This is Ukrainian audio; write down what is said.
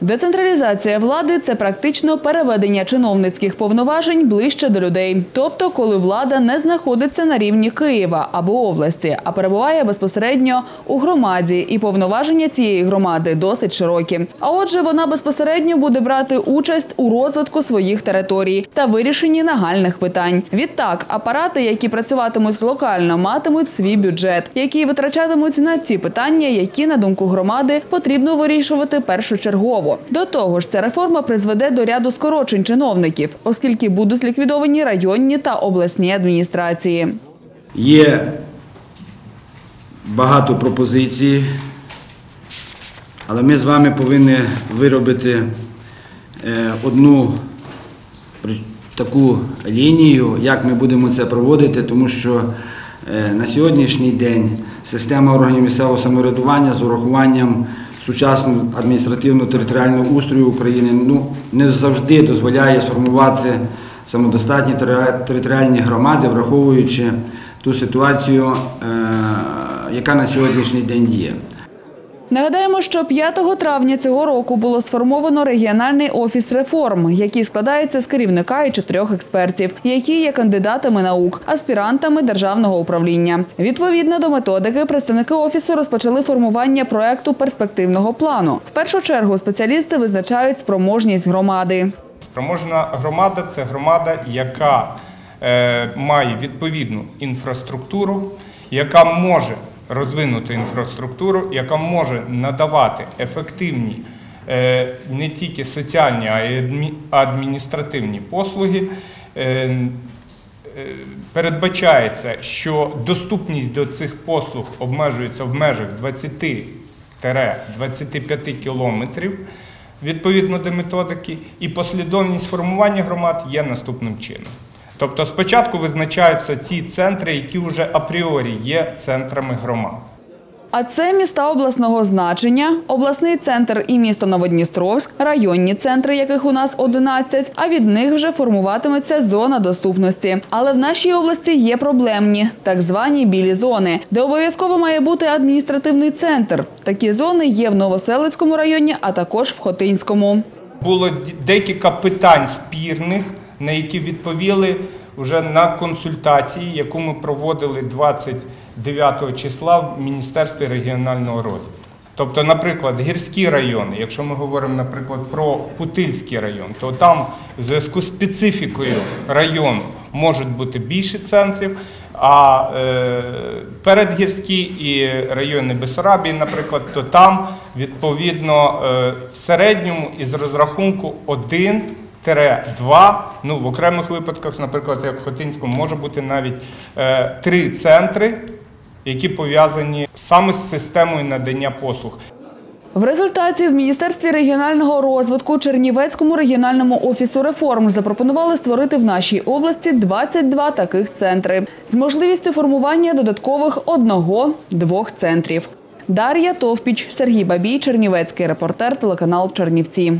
Децентралізація влади це практично переведення чиновницьких повноважень ближче до людей. Тобто, коли влада не знаходиться на рівні Києва або області, а перебуває безпосередньо у громаді, і повноваження цієї громади досить широкі. А отже, вона безпосередньо буде брати участь у розвитку своїх територій та вирішенні нагальних питань. Відтак, апарати, які працюватимуть локально, матимуть свій бюджет, який витрачатимуть на ті питання, які на думку громади потрібно вирішувати першочергово. До того ж, ця реформа призведе до ряду скорочень чиновників, оскільки будуть ліквідовані районні та обласні адміністрації. Є багато пропозицій, але ми з вами повинні виробити е, одну таку лінію, як ми будемо це проводити, тому що е, на сьогоднішній день система органів місцевого самоврядування з урахуванням сучасного адміністративно-територіального устрою України ну, не завжди дозволяє сформувати самодостатні територіальні громади, враховуючи ту ситуацію, е, яка на сьогоднішній день є. Нагадаємо, що 5 травня цього року було сформовано регіональний офіс реформ, який складається з керівника і чотирьох експертів, які є кандидатами наук, аспірантами державного управління. Відповідно до методики, представники офісу розпочали формування проекту перспективного плану. В першу чергу спеціалісти визначають спроможність громади. Спроможна громада це громада, яка е, має відповідну інфраструктуру, яка може розвинути інфраструктуру, яка може надавати ефективні е, не тільки соціальні, а й адміністративні послуги. Е, е, Передбачається, що доступність до цих послуг обмежується в межах 20-25 кілометрів відповідно до методики, і послідовність формування громад є наступним чином. Тобто спочатку визначаються ці центри, які вже апріорі є центрами громад. А це міста обласного значення, обласний центр і місто Новодністровськ, районні центри, яких у нас 11, а від них вже формуватиметься зона доступності. Але в нашій області є проблемні, так звані білі зони, де обов'язково має бути адміністративний центр. Такі зони є в Новоселицькому районі, а також в Хотинському. Було декілька питань спірних, на які відповіли вже на консультації, яку ми проводили 29 числа в Міністерстві регіонального розвитку. Тобто, наприклад, гірські райони, якщо ми говоримо, наприклад, про Путильський район, то там в зв'язку з специфікою району можуть бути більше центрів, а е, передгірські і райони Бесарабії, наприклад, то там відповідно е, в середньому із розрахунку 1 2, ну в окремих випадках, наприклад, як в Хотинському, може бути навіть е, три центри, які пов'язані саме з системою надання послуг. В результаті в Міністерстві регіонального розвитку Чернівецькому регіональному офісу реформ запропонували створити в нашій області 22 таких центри з можливістю формування додаткових одного-двох центрів. Дар'я Товпіч, Сергій Бабій, Чернівецький репортер, телеканал Чернівці.